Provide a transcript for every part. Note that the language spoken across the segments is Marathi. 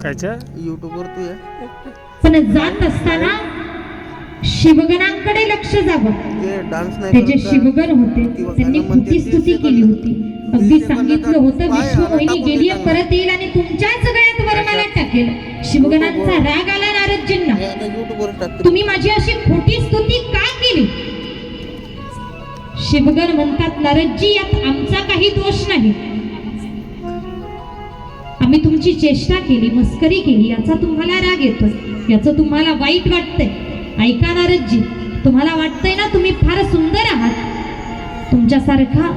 कायच्या? युट्यूबवर तू आहे पण जात असताना शिवगणांकडे लक्ष जावं. ते डान्स नाही ते जे करत. का? शिवगण होते त्यांनी खूपी ते स्तुती केली होती. अगदी सांगितलं होतं विश्वमोहिनी गेली. परत येईल आणि तुमच्याच गळ्यात वरमाला टाकेल. शिवगणांचा राग आला नारदजींना तुम्ही माझी अशी खोटी स्तुती का केली? शिवगण म्हणतात नारदजी यात आमचा काही दोष नाही. आम्ही तुमची चेष्टा केली मस्करी केली याचा तुम्हाला राग येतोय याचं तुम्हाला वाईट वाटतंय. ऐका नारदजी तुम्हाला वाटतंय ना तुम्ही फार सुंदर आहात? तुमच्यासारखा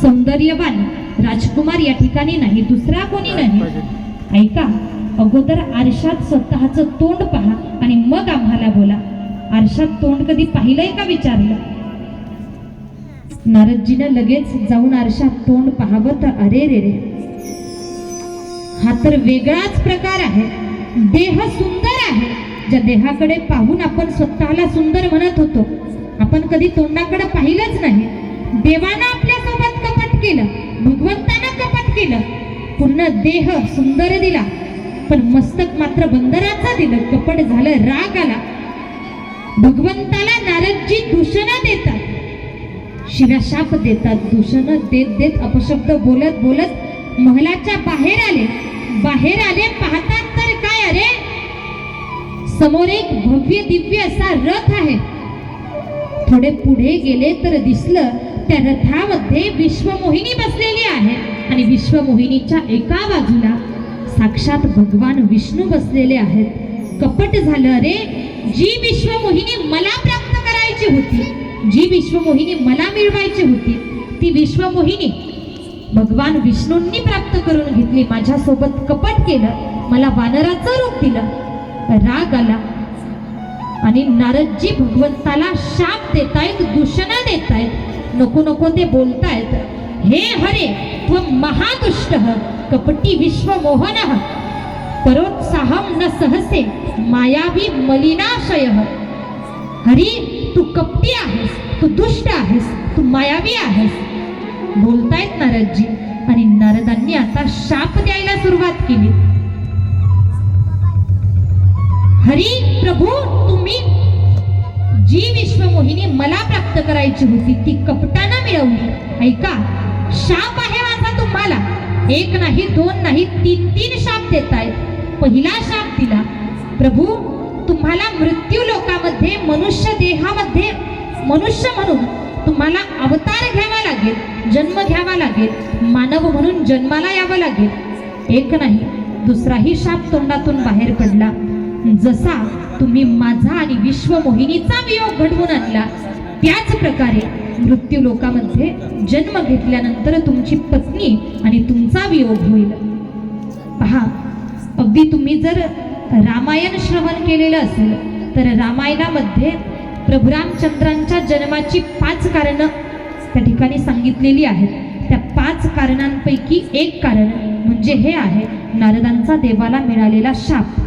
सौंदर्यवान राजकुमार या ठिकाणी नाही दुसरा कोणी नाही ऐका अगोदर आरशात स्वतःचं तोंड पहा आणि मग आम्हाला बोला. आरशात तोंड कधी पाहिलंय का विचारलं? नारदजीनं लगेच जाऊन आरशात तोंड पाहावं तर अरे रे रे. हा तर वेगळाच प्रकार आहे. देह सुंदर आहे. ज्या देहाकडे पाहून आपण स्वतःला सुंदर म्हणत होतो आपण कधी तोंडाकडे पाहिलंच नाही. देवानं आपल्यासोबत कपट केलं भगवंतानं कपट केलं पूर्ण देह सुंदर दिला. पण मस्तक मात्र बंदराचं दिलं कपट झालं राग आला. भगवंताला नारदजी दूषणं देतात. शिलाशाप देतात दूषणं देत देत अपशब्द बोलत बोलत महलाच्या बाहेर आले. बाहेर आले पाहतात तर काय अरे? समोर एक भव्य दिव्य असा रथ आहे. थोडे पुढे गेले तर दिसलं त्या रथामध्ये विश्वमोहिनी बसलेली आहे. आणि विश्वमोहिनीच्या एका बाजूला साक्षात भगवान विष्णू बसलेले आहेत. कपट झालं अरे जी विश्वमोहिनी मला प्राप्त करायची होती जी विश्वमोहिनी मला मिळवायची होती ती विश्वमोहिनी भगवान विष्णूंनी प्राप्त करून घेतली माझ्यासोबत कपट केलं मला वानराचं रूप दिलं राग आला. आणि नारदजी भगवंताला शाप देतायत दूषणा देतायत नको नको ते बोलतायत. हे हरे त्वं महादुष्ट कपटी विश्वमोहन परोत्साहम न सहसे मायावी मलिनाशय। हरी तू कपटी आहेस तू दुष्ट आहेस तू मायावी आहेस बोलतायत नारदजी. आणि नारदांनी आता शाप द्यायला सुरुवात केली. हरी प्रभू तुम्ही जी विश्वमोहिनी मला प्राप्त करायची होती ती कपटाना मिळवली. ऐका शाप आहे माझा तुम्हाला. एक नाही दोन नाही तीन तीन शाप देतायत पहिला शाप दिला. प्रभू तुम्हाला मृत्यू लोकामध्ये मनुष्य देहामध्ये मनुष्य म्हणून तुम्हाला अवतार घ्यावा लागेल. जन्म घ्यावा लागेल. मानव म्हणून जन्माला यावं लागेल. एक नाही दुसराही शाप तोंडातून बाहेर पडला. जसा तुम्ही माझा आणि विश्व मोहिनीचा वियोग घडवून आणला त्याच प्रकारे मृत्यू लोकामध्ये जन्म घेतल्यानंतर तुमची पत्नी आणि तुमचा वियोग होईल. पहा अगदी तुम्ही जर रामायण श्रवण केलेलं असेल तर रामायणामध्ये प्रभुरामचंद्रांच्या जन्माची पाच कारणं त्या ठिकाणी सांगितलेली आहेत. त्या पाच कारणांपैकी एक कारण म्हणजे हे आहे नारदांचा देवाला मिळालेला शाप.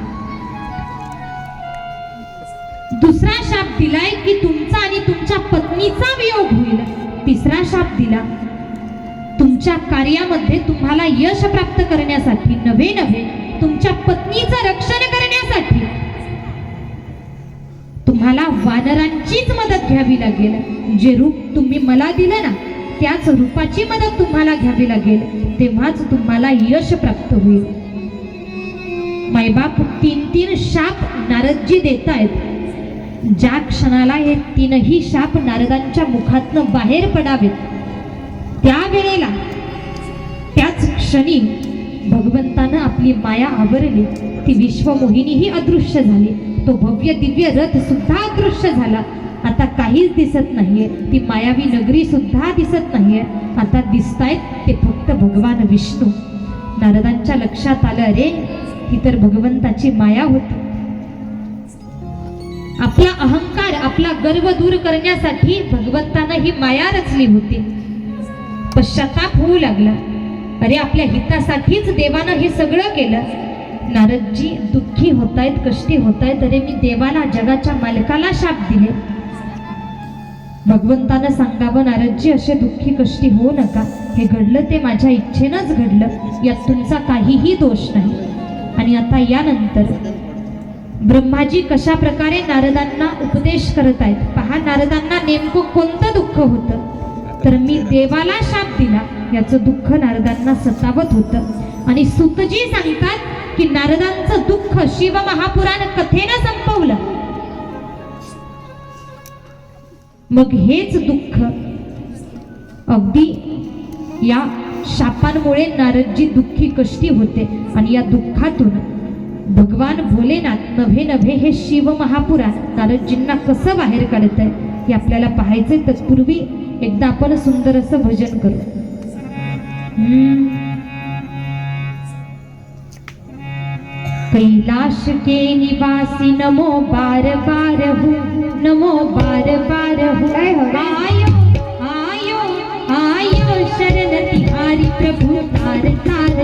दुसरा शाप दिलाय की तुमचा आणि तुमच्या पत्नीचा वियोग होईल. तिसरा शाप दिला तुमच्या कार्यामध्ये तुम्हाला यश प्राप्त करण्यासाठी नवे नवे तुमच्या पत्नीचं रक्षण करण्यासाठी तुम्हाला वानरांचीच मदत घ्यावी लागेल. जे रूप तुम्ही मला दिलं ना त्याच रूपाची मदत तुम्हाला घ्यावी लागेल. तेव्हाच तुम्हाला यश प्राप्त होईल. मायबाप तीन तीन शाप नारदजी देत आहेत ज्या क्षणाला हे तीनही शाप नारदांच्या मुखातनं बाहेर पडावेत त्यावेळेला त्याच क्षणी भगवंतानं आपली माया आवरली. ती विश्वमोहिनीही अदृश्य झाली. तो भव्य दिव्य रथ सुद्धा अदृश्य झाला. आता काहीच दिसत नाहीये. ती मायावी नगरी सुद्धा दिसत नाहीये. आता दिसतायत ते फक्त भगवान विष्णू. नारदांच्या लक्षात आलं अरे ही तर भगवंताची माया होती. आपला अहंकार आपला गर्व दूर करण्यासाठी भगवंतानं ही माया रचली होती. पश्चाताप होऊ लागला. अरे आपल्या हितासाठीच देवानं हे सगळं केलं. नारदजी दुःखी होतायत कष्टी होतायत. अरे मी देवाला जगाच्या मालकाला शाप दिले. भगवंतानं सांगावं नारदजी असे दुःखी कष्टी होऊ नका. हे घडलं ते माझ्या इच्छेनंच घडलं. यात तुमचा काहीही दोष नाही. आणि आता यानंतर ब्रह्माजी कशा प्रकारे नारदांना उपदेश करत आहेत? पहा नारदांना नेमकं कोणतं दुःख होतं? तर मी देवाला शाप दिला. याचं दुःख नारदांना सतावत होतं. आणि सुतजी सांगतात की नारदांचं दुःख शिवमहापुराण कथेनं संपवलं. मग हेच दुःख अगदी या शापांमुळे नारदजी दुःखी कष्टी होते आणि या दुःखातून भगवान भोलेनाथ नव्हे नभे हे शिव महापुराण नारदजींना कसं बाहेर काढत आहे हे आपल्याला पाहायचंय. तत्पूर्वी एकदा आपण सुंदर असं भजन करू. कैलाश के निवासी नमो बार बार हूँ. नमो बार बार हो. हो आयो आयो आयो शरण तिहारी प्रभु तार तार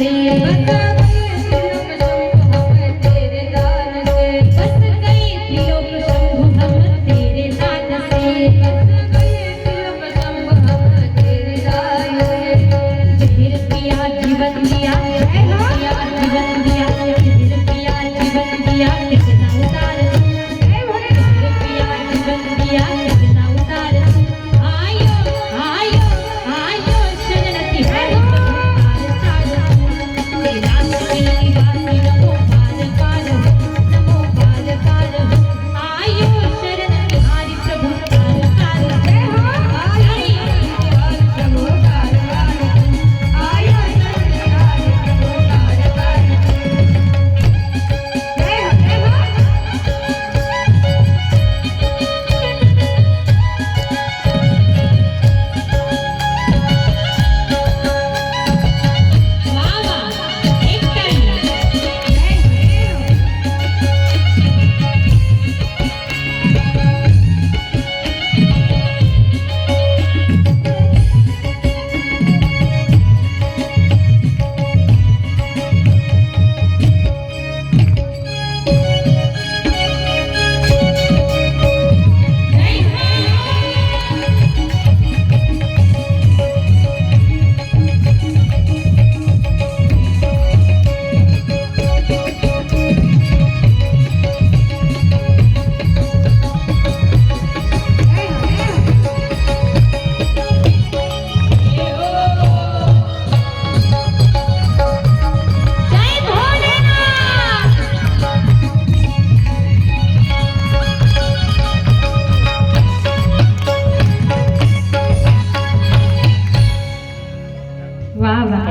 दान